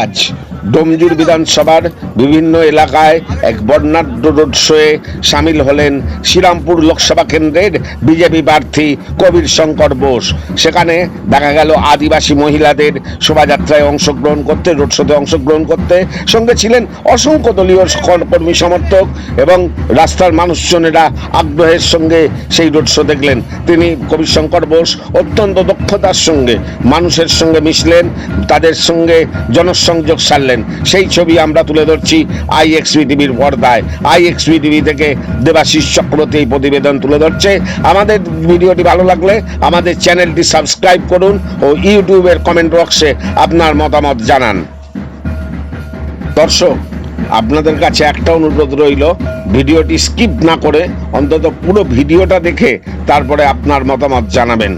Ad. Domjur বিধানসভার বিভিন্ন এলাকায় এক বর্ণাঢ্য রোড শোয়ে সামিল হলেন শ্রীরামপুর লোকসভা কেন্দ্রের বিজেপি প্রার্থী কবির শঙ্কর বোস। সেখানে দেখা গেল আদিবাসী মহিলাদের শোভাযাত্রায় অংশগ্রহণ করতে রোড শোতে অংশগ্রহণ করতে সঙ্গে ছিলেন অসংখ্য দলীয় কর্মী সমর্থক এবং রাস্তার মানুষজনেরা আগ্রহের সঙ্গে সেই রোড শো দেখলেন। তিনি কবির শঙ্কর বোস অত্যন্ত দক্ষতার সঙ্গে, মানুষের সঙ্গে মিশলেন, তাদের সঙ্গে জনসংযোগ সারলেন। সেই ছবি আমরা তুলে ধরছি আই এক্সবি টিভির পর্দায়। আই এক্সবি টিভি থেকে দেবাশিস চক্রবর্তী এই প্রতিবেদন তুলে ধরছে। আমাদের ভিডিওটি ভালো লাগলে আমাদের চ্যানেলটি সাবস্ক্রাইব করুন ও ইউটিউবের কমেন্ট বক্সে আপনার মতামত জানান। দর্শক, আপনাদের কাছে একটা অনুরোধ রইল, ভিডিওটি স্কিপ না করে অন্তত পুরো ভিডিওটা দেখে তারপরে আপনার মতামত জানাবেন।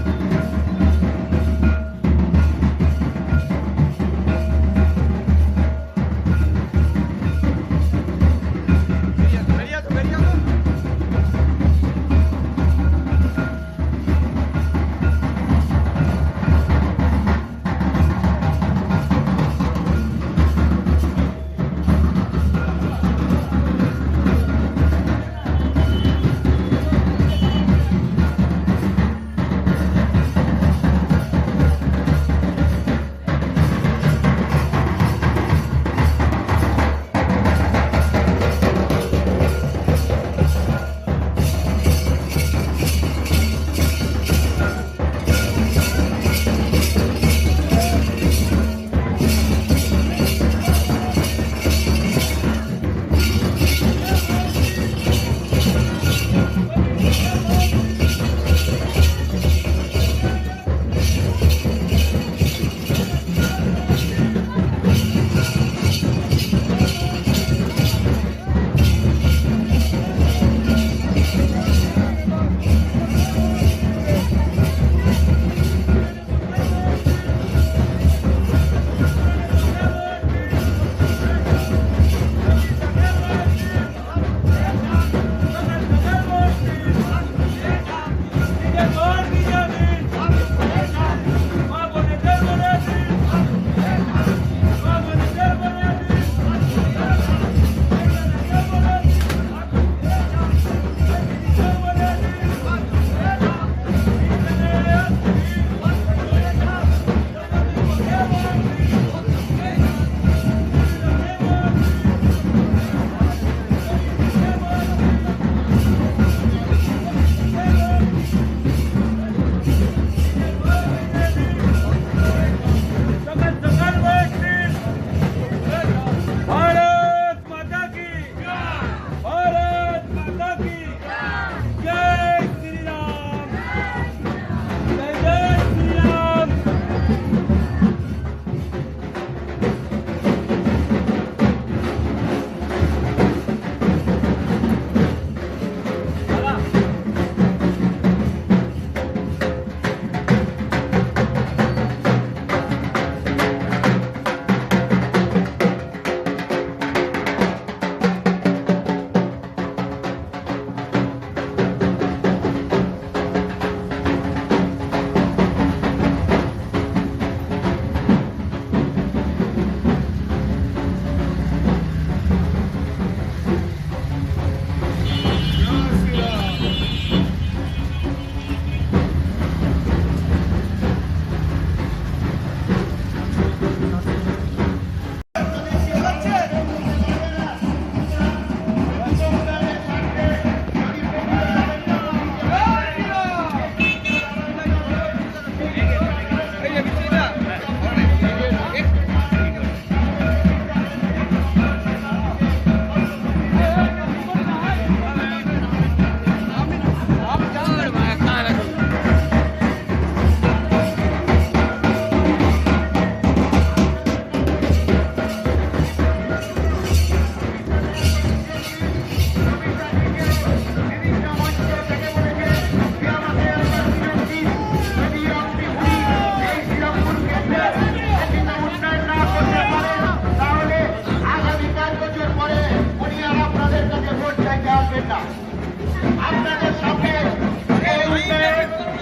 আপনাদের সামনে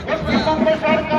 পশ্চিমবঙ্গ সরকার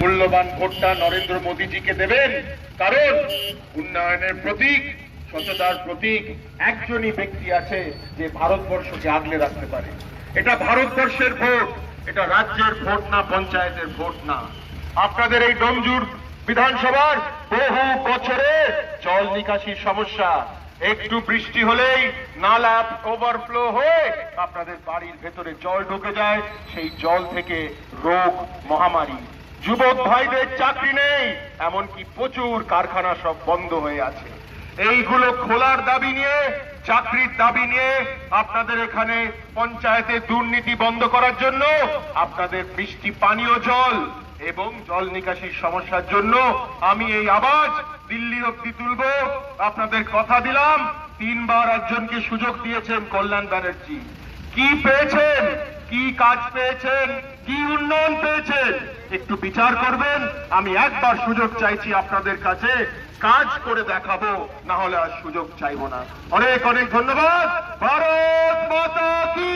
মূল্যবান ভোটটা নরেন্দ্র মোদীজিকে দেবেন। কারণ উন্নয়নের প্রতীক সততার প্রতীক, একজনই ব্যক্তি আছে যে ভারতবর্ষকে আগলে রাখতে পারে। এটা ভারতবর্ষের ভোট, এটা রাজ্যের ভোট না, পঞ্চায়েতের ভোট না। আপনাদের এই ডোমজুর বিধানসভার বহু বছরে জল নিকাশির সমস্যা। একটু বৃষ্টি হলেই নালা ওভারফ্লো হয়ে আপনাদের বাড়ির ভেতরে জল ঢুকে যায়, সেই জল থেকে রোগ, মহামারী। যুবক ভাইদের চাকরি নেই, এমনকি প্রচুর কারখানা সব বন্ধ হয়ে আছে। এইগুলো খোলার দাবি নিয়ে, চাকরির দাবি নিয়ে আপনাদের এখানে পঞ্চায়েতে দুর্নীতি বন্ধ করার জন্য আপনাদের বৃষ্টি পানীয় জল এবং জল নিকাশির সমস্যার জন্য আমি এই আওয়াজ দিল্লি অব্দি তুলব। আপনাদের কথা দিলাম, তিনবার একজনকে সুযোগ দিয়েছেন কল্যাণ ব্যানার্জি। কি পেয়েছেন? কি কাজ পেয়েছেন? কি উন্নয়ন পেয়েছেন? একটু বিচার করবেন। আমি একবার সুযোগ চাইছি আপনাদের কাছে। কাজ করে দেখাবো না হলে আর সুযোগ চাইব না। অনেক অনেক ধন্যবাদ। ভারত মাতা কি?